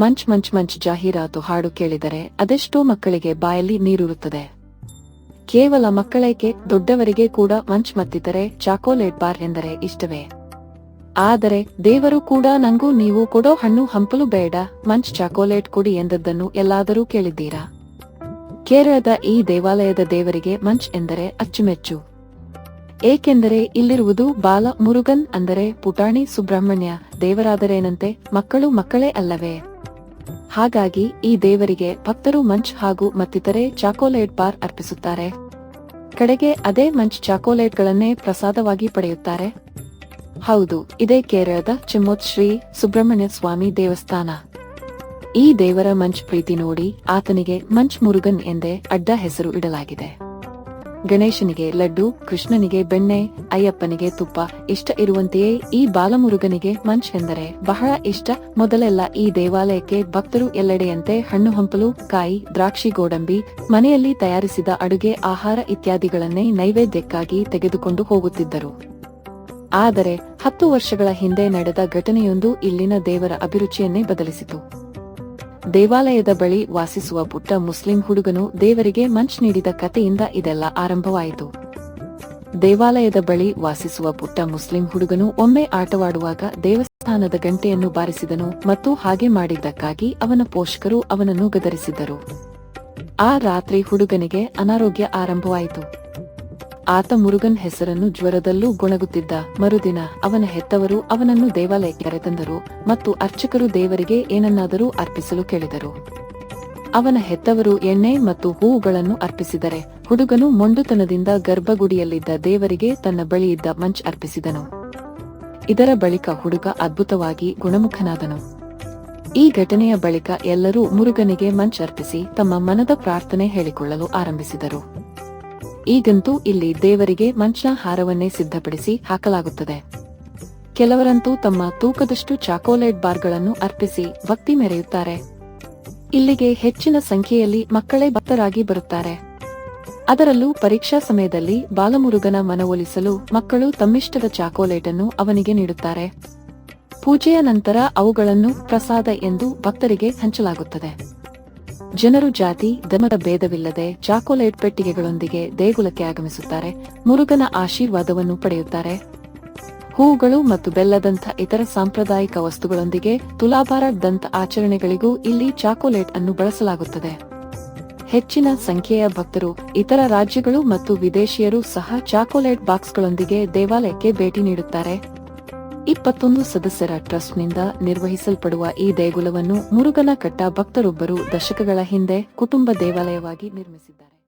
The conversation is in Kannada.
ಮಂಚ್ ಮಂಚ್ ಮಂಚ್ ಜಾಹೀರಾತು ಹಾಡು ಕೇಳಿದರೆ ಅದೆಷ್ಟೋ ಮಕ್ಕಳಿಗೆ ಬಾಯಲ್ಲಿ ನೀರುರುತ್ತದೆ. ಕೇವಲ ಮಕ್ಕಳೇಕೆ ದೊಡ್ಡವರಿಗೆ ಕೂಡ ಮಂಚ್ ಮತ್ತಿದ್ದರೆ ಚಾಕೋಲೇಟ್ ಬಾರ್ ಎಂದರೆ ಇಷ್ಟವೇ. ಆದರೆ ದೇವರು ಕೂಡ ನಂಗೂ ನೀವು ಕೊಡೋ ಹಣ್ಣು ಹಂಪಲು ಬೇಡ, ಮಂಚ್ ಚಾಕೋಲೇಟ್ ಕೊಡಿ ಎಂದದ್ದನ್ನು ಎಲ್ಲಾದರೂ ಕೇಳಿದ್ದೀರಾ? ಕೇರಳದ ಈ ದೇವಾಲಯದ ದೇವರಿಗೆ ಮಂಚ್ ಎಂದರೆ ಅಚ್ಚುಮೆಚ್ಚು. ಏಕೆಂದರೆ ಇಲ್ಲಿರುವುದು ಬಾಲ ಮುರುಗನ್ ಅಂದರೆ ಪುಟಾಣಿ ಸುಬ್ರಹ್ಮಣ್ಯ ದೇವರಾದರೇನಂತೆ ಮಕ್ಕಳು ಮಕ್ಕಳೇ ಅಲ್ಲವೇ? ಹಾಗಾಗಿ ಈ ದೇವರಿಗೆ ಭಕ್ತರು ಮಂಚ್ ಹಾಗೂ ಮತ್ತಿತರೆ ಚಾಕೋಲೇಟ್ ಬಾರ್ ಅರ್ಪಿಸುತ್ತಾರೆ. ಕಡೆಗೆ ಅದೇ ಮಂಚ್ ಚಾಕೋಲೇಟ್ಗಳನ್ನೇ ಪ್ರಸಾದವಾಗಿ ಪಡೆಯುತ್ತಾರೆ. ಹೌದು, ಇದೇ ಕೇರಳದ ಚಿಮ್ಮೋತ್ ಶ್ರೀ ಸುಬ್ರಹ್ಮಣ್ಯ ಸ್ವಾಮಿ ದೇವಸ್ಥಾನ. ಈ ದೇವರ ಮಂಚ್ ಪ್ರೀತಿ ನೋಡಿ ಆತನಿಗೆ ಮಂಚ್ ಮುರುಗನ್ ಎಂದೇ ಅಡ್ಡ ಹೆಸರು ಇಡಲಾಗಿದೆ. ಗಣೇಶನಿಗೆ ಲಡ್ಡು, ಕೃಷ್ಣನಿಗೆ ಬೆಣ್ಣೆ, ಅಯ್ಯಪ್ಪನಿಗೆ ತುಪ್ಪ ಇಷ್ಟ ಇರುವಂತೆಯೇ ಈ ಬಾಲಮುರುಗನಿಗೆ ಮಂಚ್ ಎಂದರೆ ಬಹಳ ಇಷ್ಟ. ಮೊದಲೆಲ್ಲ ಈ ದೇವಾಲಯಕ್ಕೆ ಭಕ್ತರು ಎಲ್ಲೆಡೆಯಂತೆ ಹಣ್ಣು ಹಂಪಲು, ಕಾಯಿ, ದ್ರಾಕ್ಷಿ ಗೋಡಂಬಿ, ಮನೆಯಲ್ಲಿ ತಯಾರಿಸಿದ ಅಡುಗೆ, ಆಹಾರ ಇತ್ಯಾದಿಗಳನ್ನೇ ನೈವೇದ್ಯಕ್ಕಾಗಿ ತೆಗೆದುಕೊಂಡು ಹೋಗುತ್ತಿದ್ದರು. ಆದರೆ ಹತ್ತು ವರ್ಷಗಳ ಹಿಂದೆ ನಡೆದ ಘಟನೆಯೊಂದು ಇಲ್ಲಿನ ದೇವರ ಅಭಿರುಚಿಯನ್ನೇ ಬದಲಿಸಿತು. ದೇವಾಲಯದ ಬಳಿ ವಾಸಿಸುವ ಪುಟ್ಟ ಮುಸ್ಲಿಂ ಹುಡುಗನು ದೇವರಿಗೆ ಮಂಚ್ ನೀಡಿದ ಕಥೆಯಿಂದ ಇದೆಲ್ಲ ಆರಂಭವಾಯಿತು. ದೇವಾಲಯದ ಬಳಿ ವಾಸಿಸುವ ಪುಟ್ಟ ಮುಸ್ಲಿಂ ಹುಡುಗನು ಒಮ್ಮೆ ಆಟವಾಡುವಾಗ ದೇವಸ್ಥಾನದ ಗಂಟೆಯನ್ನು ಬಾರಿಸಿದನು ಮತ್ತು ಹಾಗೆ ಮಾಡಿದ್ದಕ್ಕಾಗಿ ಅವನ ಪೋಷಕರು ಅವನನ್ನು ಗದರಿಸಿದ್ದರು. ಆ ರಾತ್ರಿ ಹುಡುಗನಿಗೆ ಅನಾರೋಗ್ಯ ಆರಂಭವಾಯಿತು. ಆತ ಮುರುಗನ್ ಹೆಸರನ್ನು ಜ್ವರದಲ್ಲೂ ಗೊಣಗುತ್ತಿದ್ದ. ಮರುದಿನ ಅವನ ಹೆತ್ತವರು ಅವನನ್ನು ದೇವಾಲಯಕ್ಕೆ ಕರೆತಂದರು ಮತ್ತು ಅರ್ಚಕರು ದೇವರಿಗೆ ಏನನ್ನಾದರೂ ಅರ್ಪಿಸಲು ಕೇಳಿದರು. ಅವನ ಹೆತ್ತವರು ಎಣ್ಣೆ ಮತ್ತು ಹೂವುಗಳನ್ನು ಅರ್ಪಿಸಿದರೆ ಹುಡುಗನು ಮೊಂಡುತನದಿಂದ ಗರ್ಭಗುಡಿಯಲ್ಲಿದ್ದ ದೇವರಿಗೆ ತನ್ನ ಬಳಿಯಿದ್ದ ಮಂಚ್ ಅರ್ಪಿಸಿದನು. ಇದರ ಬಳಿಕ ಹುಡುಗ ಅದ್ಭುತವಾಗಿ ಗುಣಮುಖನಾದನು. ಈ ಘಟನೆಯ ಬಳಿಕ ಎಲ್ಲರೂ ಮುರುಗನಿಗೆ ಮಂಚ್ ಅರ್ಪಿಸಿ ತಮ್ಮ ಮನದ ಪ್ರಾರ್ಥನೆ ಹೇಳಿಕೊಳ್ಳಲು ಆರಂಭಿಸಿದರು. ಈಗಂತೂ ಇಲ್ಲಿ ದೇವರಿಗೆ ಮಂಚ್ನ ಹಾರವನ್ನೇ ಸಿದ್ಧಪಡಿಸಿ ಹಾಕಲಾಗುತ್ತದೆ. ಕೆಲವರಂತೂ ತಮ್ಮ ತೂಕದಷ್ಟು ಚಾಕೋಲೇಟ್ ಬಾರ್ಗಳನ್ನು ಅರ್ಪಿಸಿ ಭಕ್ತಿ ಮೆರೆಯುತ್ತಾರೆ. ಇಲ್ಲಿಗೆ ಹೆಚ್ಚಿನ ಸಂಖ್ಯೆಯಲ್ಲಿ ಮಕ್ಕಳೇ ಭಕ್ತರಾಗಿ ಬರುತ್ತಾರೆ. ಅದರಲ್ಲೂ ಪರೀಕ್ಷಾ ಸಮಯದಲ್ಲಿ ಬಾಲಮುರುಗನ ಮನವೊಲಿಸಲು ಮಕ್ಕಳು ತಮ್ಮಿಷ್ಟದ ಚಾಕೋಲೇಟ್ ಅನ್ನು ಅವನಿಗೆ ನೀಡುತ್ತಾರೆ. ಪೂಜೆಯ ನಂತರ ಅವುಗಳನ್ನು ಪ್ರಸಾದ ಎಂದು ಭಕ್ತರಿಗೆ ಹಂಚಲಾಗುತ್ತದೆ. ಜನರು ಜಾತಿ, ಧರ್ಮದ ಭೇದವಿಲ್ಲದೆ ಚಾಕೊಲೇಟ್ ಪೆಟ್ಟಿಗೆಗಳೊಂದಿಗೆ ದೇಗುಲಕ್ಕೆ ಆಗಮಿಸುತ್ತಾರೆ, ಮುರುಗನ ಆಶೀರ್ವಾದವನ್ನು ಪಡೆಯುತ್ತಾರೆ. ಹೂಗಳು ಮತ್ತು ಬೆಲ್ಲದಂಥ ಇತರ ಸಾಂಪ್ರದಾಯಿಕ ವಸ್ತುಗಳೊಂದಿಗೆ ತುಲಾಭಾರ ದಂತ ಆಚರಣೆಗಳಿಗೂ ಇಲ್ಲಿ ಚಾಕೊಲೇಟ್ ಅನ್ನು ಬಳಸಲಾಗುತ್ತದೆ. ಹೆಚ್ಚಿನ ಸಂಖ್ಯೆಯ ಭಕ್ತರು, ಇತರ ರಾಜ್ಯಗಳು ಮತ್ತು ವಿದೇಶಿಯರು ಸಹ ಚಾಕೋಲೇಟ್ ಬಾಕ್ಸ್ಗಳೊಂದಿಗೆ ದೇವಾಲಯಕ್ಕೆ ಭೇಟಿ ನೀಡುತ್ತಾರೆ. ಇಪ್ಪತ್ತೊಂದು ಸದಸ್ಯರ ಟ್ರಸ್ಟ್ನಿಂದ ನಿರ್ವಹಿಸಲ್ಪಡುವ ಈ ದೇಗುಲವನ್ನು ಮುರುಗನ ಕಟ್ಟ ಭಕ್ತರೊಬ್ಬರು ದಶಕಗಳ ಹಿಂದೆ ಕುಟುಂಬ ದೇವಾಲಯವಾಗಿ ನಿರ್ಮಿಸಿದ್ದಾರೆ.